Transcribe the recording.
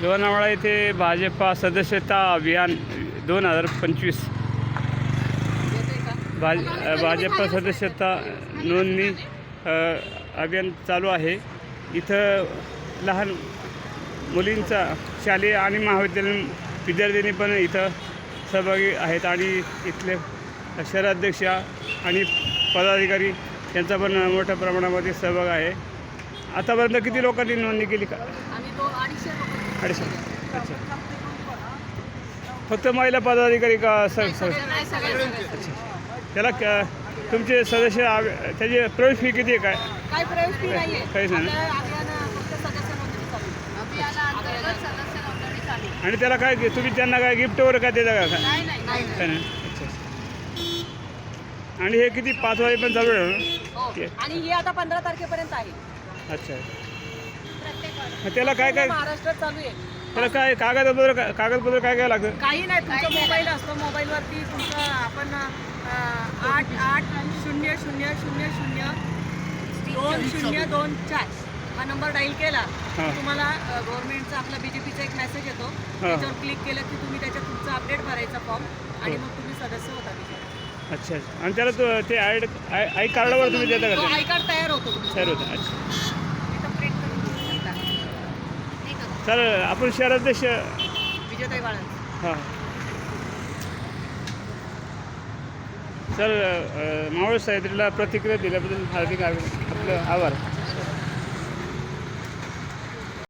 लोणावळा येथे भाजपा सदस्यता अभियान दोन हजार पंचवीस. भाज भाजपा सदस्यता नोंदणी अभियान चालू आहे. इथं लहान मुलींचा शालेय आणि महाविद्यालयीन विद्यार्थ्यांनी पण इथं सहभागी आहेत आणि इथले शहराध्यक्ष आणि पदाधिकारी यांचा पण मोठ्या प्रमाणामध्ये सहभाग आहे. आतापर्यंत किती लोकांनी नोंदणी केली का? अडीचशे अच्छा. फक्त महिला पदाधिकारी का स स नाही सगळे सगळे त्याला तुमचे सदस्य त्याची प्रवेश फी किती आहे? काय? काय प्रवेश फी काहीच नाही. आणि त्याला काय तुम्ही त्यांना काय गिफ्ट वगैरे काय देता का? नाही नाही नाही. काय नाही? आणि हे किती पाच वाजेपर्यंत चालू आहे? हो. आणि ही आता पंधरा तारखेपर्यंत आहे. अच्छा. मग त्याला काय काय महाराष्ट्रात चालू आहे त्याला काय कागदपत्र काय कागदपत्र काय काय लागतं काही नाही तुमचा मोबाईल असतो मोबाईलवरती तुमचं आपण अं, आठ आठ शून्य शून्य शून्य शून्य दोन शून्य दोन चार हा नंबर डाईल केला हां. की तुम्हाला गव्हर्नमेंटचा आपला बी जे पीचा एक मेसेज येतो त्याच्यावर क्लिक केलं की तुम्ही त्याच्यात तुमचं अपडेट भरायचा फॉर्म आणि. मग तुम्ही सदस्य होता. अच्छा अच्छा आणि त्याला तो ते आय आय कार्डावर तुम्ही देता तो का आय कार्ड तयार होतो तुमचं. सर होतं अच्छा सर आपण शहराध्यक्ष विजयताई बाळन हां. सर मावळ साहित्रीला प्रतिक्रिया दिल्याबद्दल हार्दिक आभ- आपलं आभार.